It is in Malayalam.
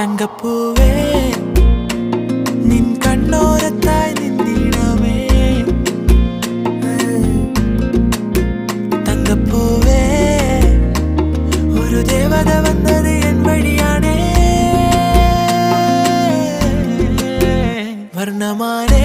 തങ്കപ്പൂവേ നിൻ കണ്ണോരത്തായി നിന്നിടമേ തങ്കപ്പൂവേ ഒരു ദേവത വന്നത് എൻ വഴിയാണേ. വർണമാനേ